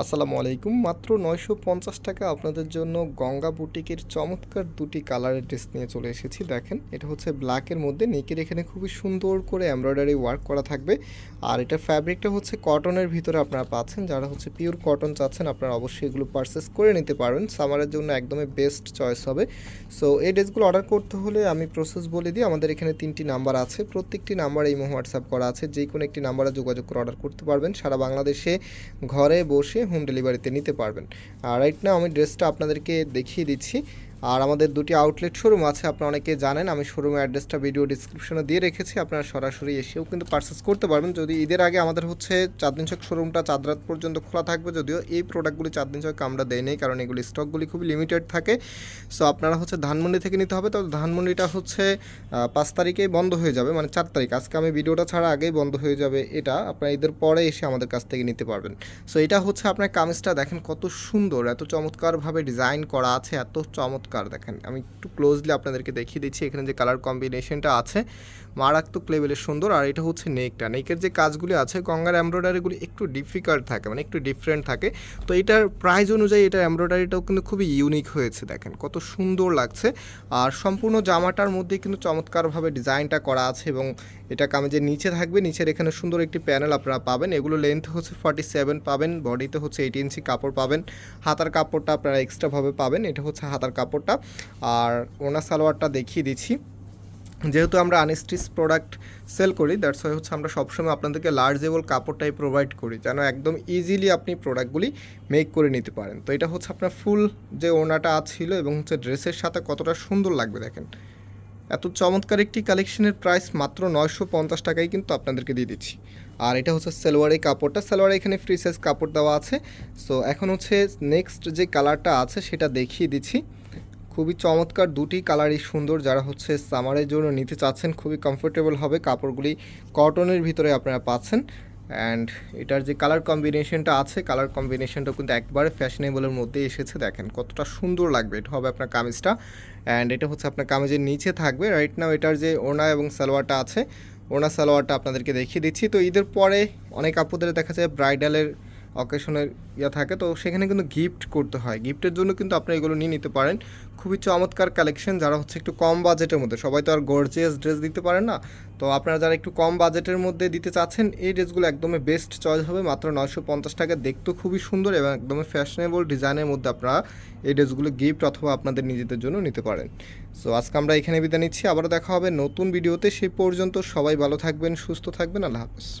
আসসালামু আলাইকুম। মাত্র নয়শো পঞ্চাশ টাকা আপনাদের জন্য গঙ্গা বুটিকের চমৎকার দুটি কালারের ড্রেস নিয়ে চলে এসেছি। দেখেন, এটা হচ্ছে ব্ল্যাকের মধ্যে নেকের এখানে খুবই সুন্দর করে এমব্রয়ডারি ওয়ার্ক করা থাকবে। আর এটা ফ্যাব্রিকটা হচ্ছে কটনের ভিতরে আপনারা পাচ্ছেন। যারা হচ্ছে পিওর কটন চাচ্ছেন, আপনারা অবশ্যই এগুলো পারচেস করে নিতে পারবেন সামারের জন্য একদমই বেস্ট চয়েস হবে। সো এই ড্রেসগুলো অর্ডার করতে হলে আমি প্রসেস বলে দিই, আমাদের এখানে তিনটি নাম্বার আছে। প্রত্যেকটি নাম্বার এই হোয়াটসঅ্যাপ করা আছে। যে কোনো একটি নাম্বারে যোগাযোগ করে অর্ডার করতে পারবেন। সারা বাংলাদেশে ঘরে বসে হোম ডেলিভারিতে নিতে পারবেন। আর রাইট না আমি ড্রেসটা আপনাদেরকে দেখিয়ে দিচ্ছি। আর আমাদের দুটি আউটলেট শোরুম আছে, আপনারা অনেকে জানেন, আমি শোরুমের অ্যাড্রেসটা ভিডিও ডিসক্রিপশনে দিয়ে রেখেছি, আপনারা সরাসরি এসেও কিন্তু পারচেস করতে পারবেন। যদি ঈদের আগে আমাদের হচ্ছে চাঁদদিন চক শোরুমটা চাঁদরাত পর্যন্ত খোলা থাকবে, যদিও এই প্রোডাক্টগুলি চাঁদদিন চক আমরা দেয় নেই, কারণ এগুলি স্টকগুলি খুবই লিমিটেড থাকে। সো আপনারা হচ্ছে ধানমন্ডি থেকে নিতে হবে তবে ধানমন্ডিটা হচ্ছে পাঁচ তারিখেই বন্ধ হয়ে যাবে মানে চার তারিখ। আজকে আমি ভিডিওটা ছাড়া আগেই বন্ধ হয়ে যাবে এটা, আপনারা ঈদের পরে এসে আমাদের কাছ থেকে নিতে পারবেন। সো এটা হচ্ছে আপনার কামিজটা, দেখেন কত সুন্দর, এত চমৎকারভাবে ডিজাইন করা আছে, এত চমৎকার দেখেন, আমি একটু ক্লোজলি আপনাদেরকে দেখিয়ে দিচ্ছি, এখানে যে কালার কম্বিনেশনটা আছে, মারাত্মক লেভেলের সুন্দর, আর এটা হচ্ছে নেকটা নেকের যে কাজগুলি আছে, গঙ্গার এমব্রয়ডারিগুলি একটু ডিফিকাল্ট থাকে মানে একটু ডিফারেন্ট থাকে। তো এটার প্রাইস অনুযায়ী এটার এমব্রয়ডারিটাও কিন্তু খুবই ইউনিক হয়েছে, দেখেন, কত সুন্দর লাগছে। আর সম্পূর্ণ জামাটার মধ্যে কিন্তু চমৎকারভাবে ডিজাইনটা করা আছে, এবং এটা কামিজের নিচে থাকবে, নিচের এখানে সুন্দর একটি প্যানেল আপনারা পাবেন। এগুলো লেন্থ হচ্ছে ফর্টি সেভেন পাবেন বডিতে হচ্ছে এইট ইঞ্চি কাপড় পাবেন। হাতার কাপড়টা আপনারা এক্সট্রাভাবে পাবেন, এটা হচ্ছে হাতার কাপড়টা আর ওনা সালোয়ারটা দেখিয়ে দিচ্ছি। যেহেতু আমরা আনস্টিচ প্রোডাক্ট সেল করি দ্যাটস ওয়াই হচ্ছে আমরা সবসময় আপনাদেরকে লার্জেবল কাপড়টাই প্রোভাইড করি, যেন একদম ইজিলি আপনি প্রোডাক্টগুলি মেক করে নিতে পারেন। তো এটা হচ্ছে আপনার ফুল যে ওনাটা ছিল এবং হচ্ছে ড্রেসের সাথে কতটা সুন্দর লাগবে দেখেন। এত চমৎকার একটি কালেকশনের প্রাইস মাত্র নয়শো পঞ্চাশ টাকায় কিন্তু আপনাদেরকে দিয়ে দিচ্ছি। আর এটা হচ্ছে সালোয়ারের কাপড়টা। সালোয়ারে এখানে ফ্রি সাইজ কাপড় দেওয়া আছে। সো এখন হচ্ছে নেক্সট যে কালারটা আছে, সেটা দেখিয়ে দিচ্ছি। খুবই চমৎকার দুটি কালারই সুন্দর যারা হচ্ছে সামারের জন্য নিতে চাচ্ছেন, খুবই কমফোর্টেবল হবে কাপড়গুলি কটনের ভিতরে আপনারা পাচ্ছেন। অ্যান্ড এটার যে কালার কম্বিনেশনটা আছে কালার কম্বিনেশনটা কিন্তু একবারে ফ্যাশনেবলের মধ্যে এসেছে। দেখেন কতটা সুন্দর লাগবে, এটা হবে আপনার কামিজটা। অ্যান্ড এটা হচ্ছে আপনার কামিজের নিচে থাকবে। রাইট নাও এটার যে ওনা এবং সালোয়ারটা আছে ওনা সালোয়ারটা আপনাদেরকে দেখিয়ে দিচ্ছি। তো ঈদের পরে অনেক আপুদের দেখা যায় ব্রাইডালের অকেশনের ইয়া থাকে, তো সেখানে কিন্তু গিফট করতে হয়। গিফটের জন্য কিন্তু আপনি এগুলো নিয়ে নিতে পারেন। খুবই চমৎকার কালেকশন যারা হচ্ছে একটু কম বাজেটের মধ্যে, সবাই তো আর গর্জিয়াস ড্রেস দিতে পারেন না। তো আপনারা যারা একটু কম বাজেটের মধ্যে দিতে চাচ্ছেন, এই ড্রেসগুলো একদমই বেস্ট চয়েস হবে। মাত্র নয়শো পঞ্চাশ টাকা দেখতেও খুবই সুন্দর এবং একদমই ফ্যাশনেবল ডিজাইনের মধ্যে আপনারা এই ড্রেসগুলো গিফট অথবা আপনাদের নিজেদের জন্য নিতে পারেন। সো আজকে আমরা এখানে বিদায় নিচ্ছি। আবারও দেখা হবে নতুন ভিডিওতে সেই পর্যন্ত সবাই ভালো থাকবেন, সুস্থ থাকবেন। আল্লাহ হাফেজ।